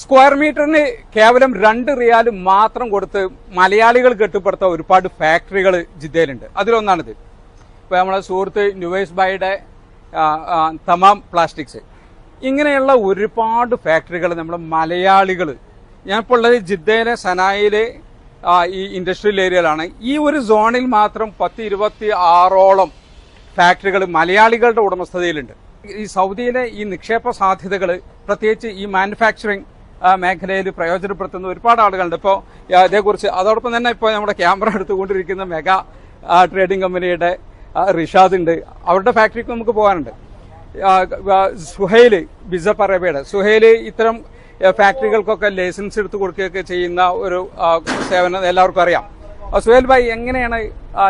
Square മീറ്ററിന് കേവലം രണ്ട് റിയാൽ മാത്രം കൊടുത്ത് മലയാളികൾ കെട്ടിപ്പടുത്ത ഒരുപാട് ഫാക്ടറികൾ ജിദ്ദയിലുണ്ട്. അതിലൊന്നാണിത്. ഇപ്പോൾ നമ്മളെ സുഹൃത്ത് നുവേസ് ബായിയുടെ തമാം പ്ലാസ്റ്റിക്സ്. ഇങ്ങനെയുള്ള ഒരുപാട് ഫാക്ടറികൾ നമ്മുടെ മലയാളികൾ ഞാനിപ്പോൾ ഉള്ളത് ജിദ്ദയിലെ സനായിലെ ഈ ഇൻഡസ്ട്രിയൽ ഏരിയയിലാണ്. ഈ ഒരു സോണിൽ മാത്രം പത്ത് ഇരുപത്തി ആറോളം ഫാക്ടറികൾ മലയാളികളുടെ ഉടമസ്ഥതയിലുണ്ട്. ഈ സൗദിയിലെ ഈ നിക്ഷേപ സാധ്യതകൾ പ്രത്യേകിച്ച് ഈ മാനുഫാക്ചറിങ് മേഖലയിൽ പ്രയോജനപ്പെടുത്തുന്ന ഒരുപാട് ആളുകളുണ്ട്. ഇപ്പോൾ ഇതേക്കുറിച്ച് അതോടൊപ്പം തന്നെ ഇപ്പോൾ നമ്മുടെ ക്യാമറ എടുത്തുകൊണ്ടിരിക്കുന്ന മെഗാ ട്രേഡിംഗ് കമ്പനിയുടെ റിഷാദ് ഉണ്ട് അവരുടെ ഫാക്ടറിക്ക് നമുക്ക് പോകാനുണ്ട്. സുഹൈൽ ബിസപ്പ് അറേബ്യയുടെ സുഹൈൽ ഇത്തരം ഫാക്ടറികൾക്കൊക്കെ ലൈസൻസ് എടുത്തു കൊടുക്കുകയൊക്കെ ചെയ്യുന്ന ഒരു സേവനം എല്ലാവർക്കും അറിയാം. സുഹേൽ ഭായ് എങ്ങനെയാണ്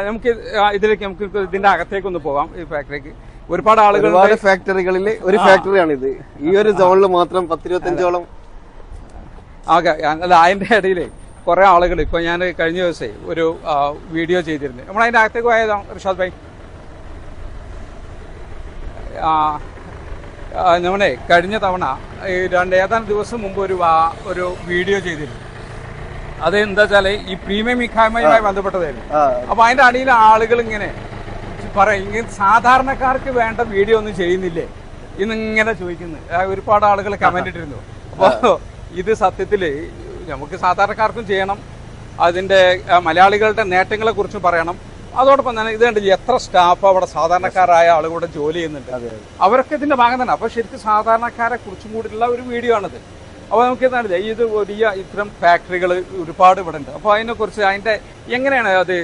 നമുക്ക് ഇതിലേക്ക് നമുക്ക് ഇതിന്റെ അകത്തേക്ക് ഒന്ന് പോകാം ഈ ഫാക്ടറിക്ക്. ഒരുപാട് ആളുകൾ ഫാക്ടറികളിൽ ഒരു ഫാക്ടറിയാണ് ഇത് ഈ ഒരു സോണിൽ മാത്രം പത്തിരുപത്തഞ്ചോളം ആകെ അല്ല അതിന്റെ ഇടയിൽ കുറെ ആളുകൾ ഇപ്പൊ ഞാൻ കഴിഞ്ഞ ദിവസേ ഒരു വീഡിയോ ചെയ്തിരുന്നു. നമ്മൾ അതിന്റെ അകത്തേക്ക് പോയതാണ് റിഷാദ് ഭായി. നമ്മളെ കഴിഞ്ഞ തവണ ഈ രണ്ട് ഏതാനും ദിവസം മുമ്പ് ഒരു ഒരു വീഡിയോ ചെയ്തിരുന്നു. അത് എന്താ വെച്ചാൽ ഈ പ്രീമിയം ഇഖാമയുമായി ബന്ധപ്പെട്ടതായിരുന്നു. അപ്പൊ അതിന്റെ അടിയിൽ ആളുകൾ ഇങ്ങനെ പറയും ഇങ്ങനെ സാധാരണക്കാർക്ക് വേണ്ട വീഡിയോ ഒന്നും ചെയ്യുന്നില്ലേ? ഇന്നിങ്ങനെ ചോദിക്കുന്നത് ഒരുപാട് ആളുകൾ കമന്റ് ഇട്ടിരുന്നു. അപ്പൊ ഇത് സത്യത്തിൽ നമുക്ക് സാധാരണക്കാർക്കും ചെയ്യണം. അതിന്റെ മലയാളികളുടെ നേട്ടങ്ങളെ കുറിച്ചും പറയണം. അതോടൊപ്പം തന്നെ ഇത് കണ്ടില്ല എത്ര സ്റ്റാഫ് അവിടെ സാധാരണക്കാരായ ആളുകളുടെ ജോലി ചെയ്യുന്നുണ്ട്. അവരൊക്കെ ഇതിന്റെ ഭാഗം തന്നെ. അപ്പൊ ശരിക്കും സാധാരണക്കാരെ കുറിച്ചും കൂടിയുള്ള ഒരു വീഡിയോ ആണിത്. അപ്പൊ നമുക്ക് എന്താണില്ലേ ഇത് വലിയ ഇത്തരം ഫാക്ടറികൾ ഒരുപാട് ഇവിടെ ഉണ്ട് അപ്പോൾ അതിനെക്കുറിച്ച് അതിന്റെ അതിന്റെ എങ്ങനെയാണ് അത്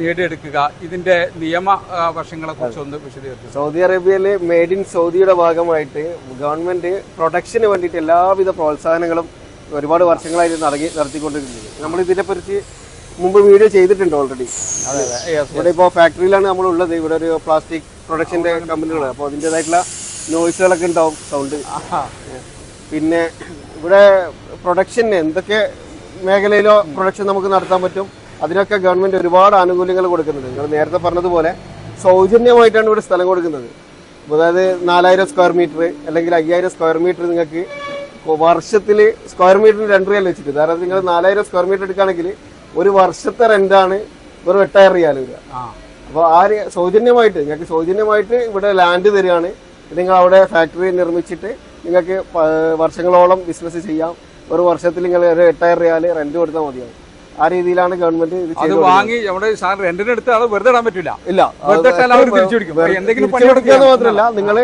നേടിയെടുക്കുക? ഇതിന്റെ നിയമ വശങ്ങളെ കുറിച്ച് ഒന്ന് വിശദീകരിച്ചു? സൗദി അറേബ്യയിൽ മെയ്ഡ് ഇൻ സൗദിയുടെ ഭാഗമായിട്ട് ഗവൺമെന്റ് പ്രൊട്ടക്ഷന് വേണ്ടിയിട്ട് എല്ലാവിധ പ്രോത്സാഹനങ്ങളും ഒരുപാട് വർഷങ്ങളായിട്ട് നടത്തി നടത്തിക്കൊണ്ടിരിക്കുന്നത് നമ്മൾ ഇതിനെക്കുറിച്ച് മുമ്പ് വീഡിയോ ചെയ്തിട്ടുണ്ട് ഓൾറെഡി ഇവിടെ ഇപ്പോൾ ഫാക്ടറിയിലാണ് നമ്മൾ ഉള്ളത് ഇവിടെ ഒരു പ്ലാസ്റ്റിക് പ്രൊഡക്ഷന്റെ കമ്പനികൾ അപ്പോൾ അതിന്റെതായിട്ടുള്ള നോയ്സുകളൊക്കെ ഉണ്ടാവും സൗണ്ട് പിന്നെ ഇവിടെ പ്രൊഡക്ഷൻ എന്തൊക്കെ മേഖലയിലോ പ്രൊഡക്ഷൻ നമുക്ക് നടത്താൻ പറ്റും? അതിനൊക്കെ ഗവൺമെന്റ് ഒരുപാട് ആനുകൂല്യങ്ങൾ കൊടുക്കുന്നുണ്ട്. നിങ്ങൾ നേരത്തെ പറഞ്ഞതുപോലെ സൗജന്യമായിട്ടാണ് ഇവിടെ സ്ഥലം കൊടുക്കുന്നത്. അതായത് നാലായിരം സ്ക്വയർ മീറ്റർ അല്ലെങ്കിൽ അയ്യായിരം സ്ക്വയർ മീറ്റർ നിങ്ങൾക്ക് വർഷത്തിൽ സ്ക്വയർ മീറ്ററിന് രണ്ട് റിയാൽ വെച്ചിട്ട്. അതായത് നിങ്ങൾ നാലായിരം സ്ക്വയർ മീറ്റർ എടുക്കുകയാണെങ്കിൽ ഒരു വർഷത്തെ റെന്റാണ് വെറും എട്ടായിരം റിയാൽ വരിക. ആ. അപ്പോൾ ആ സൗജന്യമായിട്ട് നിങ്ങൾക്ക് സൗജന്യമായിട്ട് ഇവിടെ ലാൻഡ് തരികയാണ്. നിങ്ങൾ അവിടെ ഫാക്ടറി നിർമ്മിച്ചിട്ട് നിങ്ങൾക്ക് വർഷങ്ങളോളം ബിസിനസ് ചെയ്യാം. ഒരു വർഷത്തിൽ നിങ്ങൾ ഒരു എട്ടായിരം റിയാൽ റെന്റ് കൊടുത്താൽ മതിയാവും. ആ രീതിയിലാണ് ഗവൺമെന്റ് ഇത് അത് വാങ്ങി നമ്മുടെ സാർ റെന്റിന് എടുത്ത് അത് വെറുതെ ഇടാൻ പറ്റില്ല ഇല്ല. വെറുതെ എന്തെങ്കിലും മാത്രമല്ല നിങ്ങൾ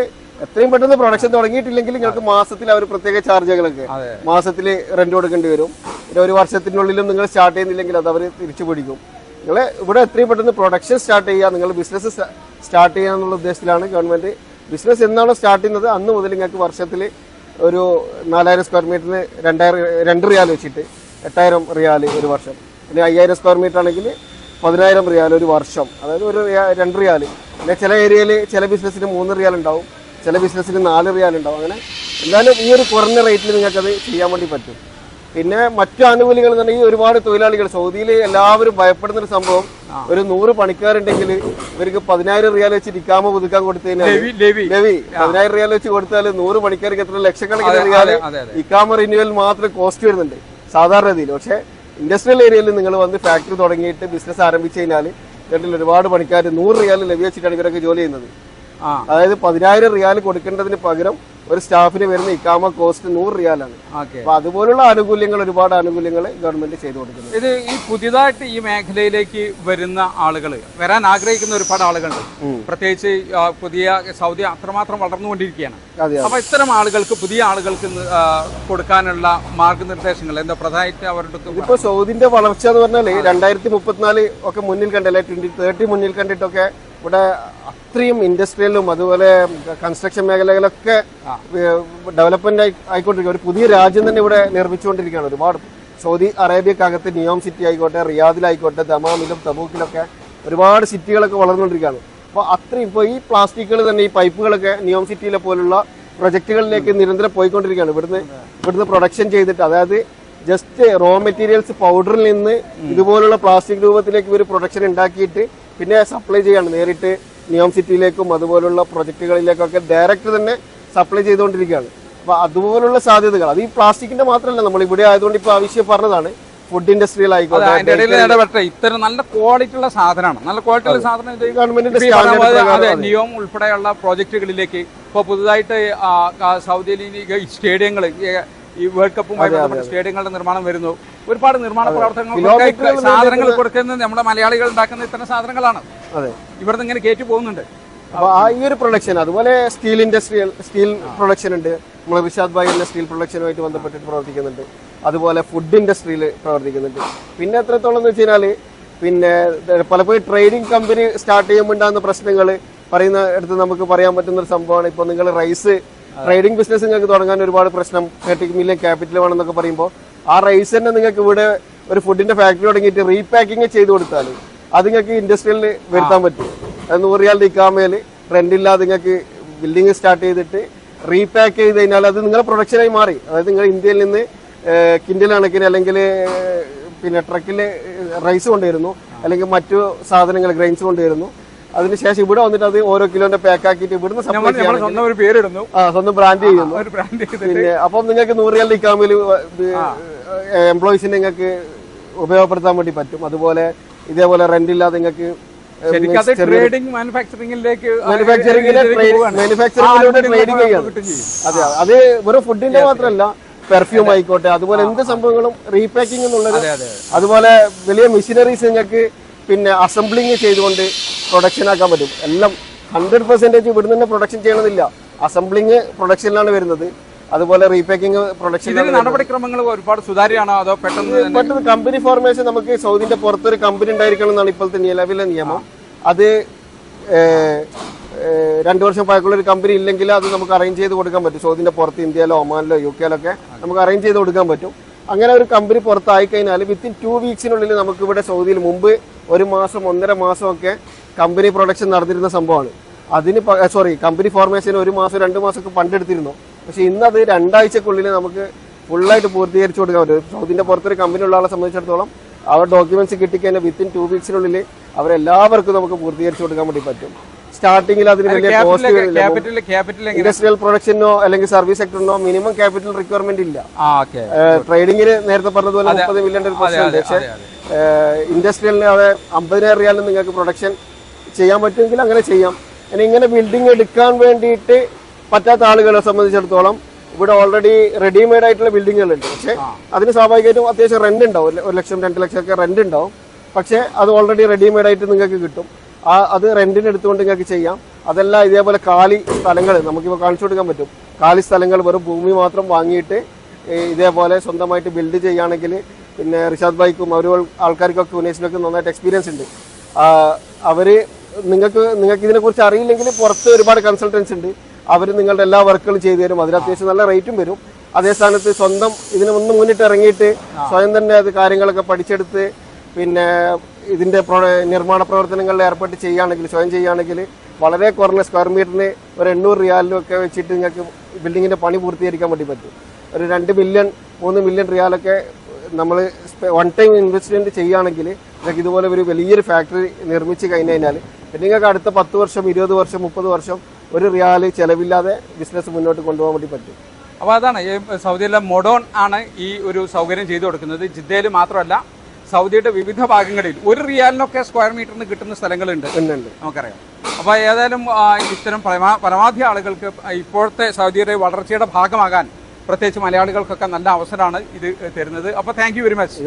എത്രയും പെട്ടെന്ന് പ്രൊഡക്ഷൻ തുടങ്ങിയിട്ടില്ലെങ്കിൽ നിങ്ങൾക്ക് മാസത്തിൽ അവർ പ്രത്യേക ചാർജുകളൊക്കെ മാസത്തിൽ റെന്റ് കൊടുക്കേണ്ടി വരും. പിന്നെ ഒരു വർഷത്തിനുള്ളിലും നിങ്ങൾ സ്റ്റാർട്ട് ചെയ്യുന്നില്ലെങ്കിൽ അത് അവർ തിരിച്ചു പിടിക്കും. നിങ്ങൾ ഇവിടെ എത്രയും പെട്ടെന്ന് പ്രൊഡക്ഷൻ സ്റ്റാർട്ട് ചെയ്യുക. നിങ്ങൾ ബിസിനസ് സ്റ്റാർട്ട് ചെയ്യുക എന്നുള്ള ഉദ്ദേശത്തിലാണ് ഗവൺമെന്റ് ബിസിനസ് എന്നാണോ സ്റ്റാർട്ട് ചെയ്യുന്നത്? അന്ന് മുതൽ നിങ്ങൾക്ക് വർഷത്തിൽ ഒരു നാലായിരം സ്ക്വയർ മീറ്ററിന് രണ്ടായിരം രണ്ട് റിയാൽ വെച്ചിട്ട് എട്ടായിരം റിയാൽ ഒരു വർഷം. പിന്നെ അയ്യായിരം സ്ക്വയർ മീറ്റർ ആണെങ്കിൽ പതിനായിരം റിയാൽ ഒരു വർഷം. അതായത് ഒരു രണ്ട് റിയാൽ. പിന്നെ ചില ഏരിയയിൽ ചില ബിസിനസ്സിന് മൂന്ന് റിയാൽ ഉണ്ടാവും. ചില ബിസിനസ്സിന് നാല് റിയാൽ ഉണ്ടാവും. അങ്ങനെ എന്തായാലും ഈ ഒരു കുറഞ്ഞ റേറ്റിൽ നിങ്ങൾക്കത് ചെയ്യാൻ വേണ്ടി പറ്റും. പിന്നെ മറ്റു ആനുകൂല്യങ്ങൾ എന്നുണ്ടെങ്കിൽ ഒരുപാട് തൊഴിലാളികൾ സൗദിയിൽ എല്ലാവരും ഭയപ്പെടുന്ന ഒരു സംഭവം. ഒരു നൂറ് പണിക്കാരുണ്ടെങ്കിൽ ഇവർക്ക് പതിനായിരം റിയാൽ വെച്ച് ഇരിക്കാമോ പുതുക്കാൻ കൊടുത്തു കഴിഞ്ഞാൽ ലെവി. പതിനായിരം റിയാൽ വെച്ച് കൊടുത്താൽ നൂറ് പണിക്കാർക്ക് എത്ര ലക്ഷക്കണക്കിന് റിയാൽ. ഇക്കാമ റിന്യൂവൽ മാത്രം കോസ്റ്റ് വരുന്നുണ്ട്. സാധാരണ രീതിയിൽ പക്ഷെ ഇൻഡസ്ട്രിയൽ ഏരിയയിൽ നിങ്ങൾ വന്ന് ഫാക്ടറി തുടങ്ങിയിട്ട് ബിസിനസ് ആരംഭിച്ചു കഴിഞ്ഞാൽ ഒരുപാട് പണിക്കാർ നൂറ് റിയാൽ ലഭ്യ വെച്ചിട്ടാണ് ഇവരൊക്കെ ജോലി ചെയ്യുന്നത്. അതായത് പതിനായിരം റിയാൽ കൊടുക്കേണ്ടതിന് പകരം ഒരു സ്റ്റാഫിന് വരുന്ന ഇക്കാമ കോസ്റ്റ് നൂറ് റിയാലാണ്. അപ്പൊ അതുപോലുള്ള ആനുകൂല്യങ്ങൾ ഒരുപാട് ആനുകൂല്യങ്ങൾ ഗവൺമെന്റ് ചെയ്തു കൊടുക്കുന്നു. ഇത് ഈ പുതിയതായിട്ട് ഈ മേഖലയിലേക്ക് വരുന്ന ആളുകൾ വരാൻ ആഗ്രഹിക്കുന്ന ഒരുപാട് ആളുകളുണ്ട്. പ്രത്യേകിച്ച് പുതിയ സൗദി അത്രമാത്രം വളർന്നുകൊണ്ടിരിക്കുകയാണ്. അപ്പൊ ഇത്തരം ആളുകൾക്ക് പുതിയ ആളുകൾക്ക് കൊടുക്കാനുള്ള മാർഗനിർദ്ദേശങ്ങൾ എന്താ പ്രധാനമായിട്ട് അവരുടെ ഇപ്പൊ സൗദിന്റെ വളർച്ച എന്ന് പറഞ്ഞാൽ രണ്ടായിരത്തി മുപ്പത്തിനാല് ഒക്കെ മുന്നിൽ കണ്ടല്ലേ? ട്വന്റി തേർട്ടി മുന്നിൽ കണ്ടിട്ടൊക്കെ ഇവിടെ അത്രയും ഇൻഡസ്ട്രിയലും അതുപോലെ കൺസ്ട്രക്ഷൻ മേഖലകളൊക്കെ ഡെവലപ്മെന്റ് ആയിക്കൊണ്ടിരിക്കുക ഒരു പുതിയ രാജ്യം തന്നെ ഇവിടെ നിർമ്മിച്ചുകൊണ്ടിരിക്കുകയാണ്. ഒരുപാട് സൗദി അറേബ്യക്കകത്ത് നിയോം സിറ്റി ആയിക്കോട്ടെ റിയാദിലായിക്കോട്ടെ ദമാമിലും തബൂക്കിലൊക്കെ ഒരുപാട് സിറ്റികളൊക്കെ വളർന്നുകൊണ്ടിരിക്കുകയാണ്. അപ്പോൾ അത്രയും ഇപ്പോൾ ഈ പ്ലാസ്റ്റിക്കുകൾ തന്നെ ഈ പൈപ്പുകളൊക്കെ നിയോം സിറ്റിയിലെ പോലുള്ള പ്രൊജക്ടുകളിലേക്ക് നിരന്തരം പോയിക്കൊണ്ടിരിക്കുകയാണ്. ഇവിടുന്ന് ഇവിടുന്ന് പ്രൊഡക്ഷൻ ചെയ്തിട്ട് അതായത് ജസ്റ്റ് റോ മെറ്റീരിയൽസ് പൗഡറിൽ നിന്ന് ഇതുപോലുള്ള പ്ലാസ്റ്റിക് രൂപത്തിലേക്ക് ഒരു പ്രൊഡക്ഷൻ ഉണ്ടാക്കിയിട്ട് പിന്നെ സപ്ലൈ ചെയ്യാണ്. നേരിട്ട് നിയോം സിറ്റിയിലേക്കും അതുപോലുള്ള പ്രൊജക്ടുകളിലേക്കൊക്കെ ഡയറക്റ്റ് തന്നെ സപ്ലൈ ചെയ്തുകൊണ്ടിരിക്കുകയാണ്. അപ്പോൾ അതുപോലുള്ള സാധ്യതകൾ. അത് ഈ പ്ലാസ്റ്റിക്കിന്റെ മാത്രമല്ല. നമ്മൾ ഇവിടെ ആയതുകൊണ്ട് ഇപ്പൊ ആവശ്യം പറഞ്ഞതാണ്. ഫുഡ് ഇൻഡസ്ട്രിയിൽ ആയിക്കോട്ടെ ഇത്തരം നല്ല ക്വാളിറ്റി ഉള്ള സാധനമാണ്. നല്ല ക്വാളിറ്റി ഉള്ള സാധനം ഗവൺമെന്റിന്റെ. നിയോം ഉൾപ്പെടെയുള്ള പ്രോജക്റ്റുകളിലേക്ക് ഇപ്പോൾ പുതുതായിട്ട് സൗദിയിൽ സ്റ്റേഡിയങ്ങൾ ഈ വേൾഡ് കപ്പുമായി ബന്ധപ്പെട്ട സ്റ്റേഡിയങ്ങളുടെ നിർമ്മാണം വരുന്നു. ഒരുപാട് നിർമ്മാണ പ്രവർത്തനങ്ങൾ സാധനങ്ങൾ കൊടുക്കുന്നത് നമ്മുടെ മലയാളികൾ ഉണ്ടാക്കുന്ന ഇത്തരം സാധനങ്ങളാണ്. ഇവിടുന്ന് ഇങ്ങനെ കയറ്റി പോകുന്നുണ്ട്. അപ്പൊ ആ ഈ ഒരു പ്രൊഡക്ഷൻ അതുപോലെ സ്റ്റീൽ ഇൻഡസ്ട്രിയൽ സ്റ്റീൽ പ്രൊഡക്ഷൻ ഉണ്ട്. നമ്മൾ റിഷാദ് ഭായി സ്റ്റീൽ പ്രൊഡക്ഷനുമായിട്ട് ബന്ധപ്പെട്ടിട്ട് പ്രവർത്തിക്കുന്നുണ്ട്. അതുപോലെ ഫുഡ് ഇൻഡസ്ട്രിയിൽ പ്രവർത്തിക്കുന്നുണ്ട്. പിന്നെ എത്രത്തോളം എന്ന് വെച്ച് കഴിഞ്ഞാൽ പിന്നെ പലപ്പോഴും ട്രേഡിംഗ് കമ്പനി സ്റ്റാർട്ട് ചെയ്യുമ്പോൾ ഉണ്ടാകുന്ന പ്രശ്നങ്ങൾ പറയുന്ന അടുത്ത് നമുക്ക് പറയാൻ പറ്റുന്ന ഒരു സംഭവമാണ്. ഇപ്പൊ നിങ്ങൾ റൈസ് ട്രേഡിംഗ് ബിസിനസ് നിങ്ങൾക്ക് തുടങ്ങാൻ ഒരുപാട് പ്രശ്നം. തേർട്ടി മില്യൺ ക്യാപിറ്റൽ വേണമെന്നൊക്കെ പറയുമ്പോൾ ആ റൈസ് തന്നെ നിങ്ങൾക്ക് ഇവിടെ ഒരു ഫുഡിന്റെ ഫാക്ടറി തുടങ്ങിയിട്ട് റീപാക്കിംഗ് ചെയ്ത് കൊടുത്താൽ അത് നിങ്ങൾക്ക് ഇൻഡസ്ട്രിയലിൽ വരുത്താൻ പറ്റും. അത് നൂറ് റിയാൽ ഇക്കാമയിൽ റെന്റ് ഇല്ലാതെ നിങ്ങൾക്ക് ബിൽഡിംഗ് സ്റ്റാർട്ട് ചെയ്തിട്ട് റീപാക്ക് ചെയ്ത് കഴിഞ്ഞാൽ അത് നിങ്ങളുടെ പ്രൊഡക്ഷനായി മാറി. അതായത് നിങ്ങൾ ഇന്ത്യയിൽ നിന്ന് കിൻഡിൽ കണക്കിന് അല്ലെങ്കിൽ പിന്നെ ട്രക്കിൽ റൈസ് കൊണ്ടുവരുന്നു. അല്ലെങ്കിൽ മറ്റു സാധനങ്ങൾ ഗ്രെയിൻസ് കൊണ്ടുവരുന്നു. അതിനുശേഷം ഇവിടെ വന്നിട്ട് അത് ഓരോ കിലോന്റെ പാക്ക് ആക്കിയിട്ട് ഇവിടുന്ന് സ്വന്തം ഒരു പേരിടുന്നു. ആ സ്വന്തം ബ്രാൻഡ് ചെയ്യുന്നു. പിന്നെ അപ്പം നിങ്ങൾക്ക് നൂറ് റിയാൽ ഇക്കാമിൽ എംപ്ലോയിസിനെ നിങ്ങൾക്ക് ഉപയോഗപ്പെടുത്താൻ വേണ്ടി പറ്റും. അതുപോലെ ഇതേപോലെ റെന്റ് ഇല്ലാതെ നിങ്ങൾക്ക് ട്രേഡിംഗ് മാനുഫാക്ചറിംഗിലേക്ക് മാനുഫാക്ചറിംഗിലെ മാനുഫാക്ചറിംഗിലൂടെ ട്രേഡിംഗ് ചെയ്യാണ് അതെ അത് വെറും ഫുഡിന്റെ മാത്രമല്ല പെർഫ്യൂം ആയിക്കോട്ടെ അതുപോലെ എന്ത് സംഭവങ്ങളും റീപാക്കിംഗ് എന്നുള്ളത് അതെ അതെ അതുപോലെ വലിയ മെഷീനറീസ് നിങ്ങൾക്ക് പിന്നെ അസംബ്ലിങ് ചെയ്തുകൊണ്ട് പ്രൊഡക്ഷൻ ആക്കാൻ പറ്റും. എല്ലാം ഹൺഡ്രഡ് പെർസെന്റേജ് ഇവിടുന്ന് തന്നെ പ്രൊഡക്ഷൻ ചെയ്യണമെന്നില്ല അസംബ്ലിങ് പ്രൊഡക്ഷനിലാണ് വരുന്നത്. അതുപോലെ റീപാക്കിംഗ് പ്രൊഡക്ഷൻ നടപടിക്രമങ്ങൾ ഒരുപാട് സുതാര്യമാണോ? അതോ പെട്ടെന്ന് പെട്ടെന്ന് കമ്പനി ഫോർമേഷൻ നമുക്ക് സൗദിന്റെ പുറത്തൊരു കമ്പനി ഉണ്ടായിരിക്കണം എന്നാണ് ഇപ്പോഴത്തെ നിലവിലെ നിയമം. അത് രണ്ടു വർഷം പഴക്കമുള്ള ഒരു കമ്പനി ഇല്ലെങ്കിൽ അത് നമുക്ക് അറേഞ്ച് ചെയ്ത് കൊടുക്കാൻ പറ്റും. സൗദിന്റെ പുറത്ത് ഇന്ത്യയിലോ ഒമാനിലോ യു കെയിലൊക്കെ നമുക്ക് അറേഞ്ച് ചെയ്ത് കൊടുക്കാൻ പറ്റും. അങ്ങനെ ഒരു കമ്പനി പുറത്തായി കഴിഞ്ഞാൽ വിത്തിൻ ടു വീക്സിനുള്ളിൽ നമുക്ക് ഇവിടെ സൗദിയിൽ മുമ്പ് ഒരു മാസം ഒന്നര മാസമൊക്കെ കമ്പനി പ്രൊഡക്ഷൻ നടന്നിരുന്ന സംഭവമാണ്. അതിന് സോറി കമ്പനി ഫോർമേഷൻ ഒരു മാസം രണ്ട് മാസമൊക്കെ പണ്ടെടുത്തിരുന്നു. പക്ഷെ ഇന്നത് രണ്ടാഴ്ചക്കുള്ളിൽ നമുക്ക് ഫുള്ളായിട്ട് പൂർത്തീകരിച്ചു കൊടുക്കാൻ പറ്റും. സൗദിന്റെ പുറത്തൊരു കമ്പനി ഉള്ള ആളെ സംബന്ധിച്ചിടത്തോളം അവർ ഡോക്യുമെന്റ്സ് കിട്ടിക്കഴിഞ്ഞാൽ വിത്തിൻ ടു വീക്സിനുള്ളിൽ അവരെല്ലാവർക്കും നമുക്ക് പൂർത്തീകരിച്ചു കൊടുക്കാൻ വേണ്ടി പറ്റും. സ്റ്റാർട്ടിങ്ങിൽ അതിന് വലിയ കോസ്റ്റ് ഇൻഡസ്ട്രിയൽ പ്രൊഡക്ഷനോ അല്ലെങ്കിൽ സർവീസ് സെക്ടറിനോ മിനിമം ക്യാപിറ്റൽ റിക്വയർമെന്റ് ഇല്ല. ട്രേഡിംഗിന് നേരത്തെ പറഞ്ഞതുപോലെ മുപ്പത് മില്യൺ ഒരു പ്രശ്നമുണ്ട്. പക്ഷേ ഇൻഡസ്ട്രിയലിന് അത്. അമ്പതിനായിരം റിയാലും നിങ്ങൾക്ക് പ്രൊഡക്ഷൻ ചെയ്യാൻ പറ്റുമെങ്കിൽ അങ്ങനെ ചെയ്യാം. ഇനി ഇങ്ങനെ ബിൽഡിംഗ് എടുക്കാൻ വേണ്ടിയിട്ട് പറ്റാത്ത ആളുകളെ സംബന്ധിച്ചിടത്തോളം ഇവിടെ ഓൾറെഡി റെഡിമെയ്ഡ് ആയിട്ടുള്ള ബിൽഡിങ്ങുകളുണ്ട് പക്ഷേ അതിന് സ്വാഭാവികമായിട്ടും അത്യാവശ്യം റെന്റ് ഉണ്ടാവും. ഒരു- ഒരു ലക്ഷം രണ്ട് ലക്ഷം ഒക്കെ റെന്റ് ഉണ്ടാവും. പക്ഷേ അത് ഓൾറെഡി റെഡിമെയ്ഡ് ആയിട്ട് നിങ്ങൾക്ക് കിട്ടും. ആ അത് റെന്റിന് എടുത്തുകൊണ്ട് നിങ്ങൾക്ക് ചെയ്യാം. അതല്ല ഇതേപോലെ കാലി സ്ഥലങ്ങൾ നമുക്കിപ്പോൾ കാണിച്ചു കൊടുക്കാൻ പറ്റും. കാലി സ്ഥലങ്ങൾ വെറും ഭൂമി മാത്രം വാങ്ങിയിട്ട് ഇതേപോലെ സ്വന്തമായിട്ട് ബിൽഡ് ചെയ്യുകയാണെങ്കിൽ പിന്നെ റിഷാദ് ബൈക്കും അവർ ആൾക്കാർക്കൊക്കെ ഉനേഷിനൊക്കെ നന്നായിട്ട് എക്സ്പീരിയൻസ് ഉണ്ട്. അവർ നിങ്ങൾക്ക് നിങ്ങൾക്ക് ഇതിനെക്കുറിച്ച് അറിയില്ലെങ്കിൽ പുറത്ത് ഒരുപാട് കൺസൾട്ടൻസ് ഉണ്ട്. അവർ നിങ്ങളുടെ എല്ലാ വർക്കുകളും ചെയ്തു തരും. അതിന് അത്യാവശ്യം നല്ല റേറ്റും വരും. അതേ സ്ഥാനത്ത് സ്വന്തം ഇതിന് ഒന്ന് മുന്നിട്ട് ഇറങ്ങിയിട്ട് സ്വയം തന്നെ അത് കാര്യങ്ങളൊക്കെ പഠിച്ചെടുത്ത് പിന്നെ ഇതിന്റെ പ്രൊ- നിർമ്മാണ പ്രവർത്തനങ്ങളിൽ ഏർപ്പെട്ട് ചെയ്യുകയാണെങ്കിൽ സ്വയം ചെയ്യുകയാണെങ്കിൽ വളരെ കുറഞ്ഞ സ്ക്വയർ മീറ്ററിന് ഒരു എണ്ണൂറ് റിയാലിലും ഒക്കെ വെച്ചിട്ട് നിങ്ങൾക്ക് ബിൽഡിങ്ങിന്റെ പണി പൂർത്തീകരിക്കാൻ വേണ്ടി പറ്റും. ഒരു രണ്ട് മില്യൺ മൂന്ന് മില്യൺ റിയാലൊക്കെ നമ്മൾ വൺ ടൈം ഇൻവെസ്റ്റ്മെന്റ് ചെയ്യുകയാണെങ്കിൽ നിങ്ങൾക്ക് ഇതുപോലെ ഒരു വലിയൊരു ഫാക്ടറി നിർമ്മിച്ച് കഴിഞ്ഞ് കഴിഞ്ഞാൽ പിന്നെ നിങ്ങൾക്ക് അടുത്ത പത്ത് വർഷം ഇരുപത് വർഷം മുപ്പത് വർഷം ഒരു റിയാൽ ചെലവില്ലാതെ ബിസിനസ് മുന്നോട്ട് കൊണ്ടുപോകാൻ വേണ്ടി പറ്റും. അപ്പോൾ അതാണ് ഈ സൗദിയിലെ മൊഡോൺ ആണ് ഈ ഒരു സൗകര്യം ചെയ്തു കൊടുക്കുന്നത്. ജിദ്ദയിൽ മാത്രമല്ല സൗദിയുടെ വിവിധ ഭാഗങ്ങളിൽ ഒരു റിയാലിനൊക്കെ സ്ക്വയർ മീറ്ററിന് കിട്ടുന്ന സ്ഥലങ്ങളുണ്ട്. നമുക്കറിയാം. അപ്പോൾ ഏതായാലും ഇത്തരം പരമാ- പരമാവധി ആളുകൾക്ക് ഇപ്പോഴത്തെ സൗദിയുടെ വളർച്ചയുടെ ഭാഗമാകാൻ പ്രത്യേകിച്ച് മലയാളികൾക്കൊക്കെ നല്ല അവസരമാണ് ഇത് തരുന്നത്. അപ്പോൾ താങ്ക് യു വെരി മച്ച്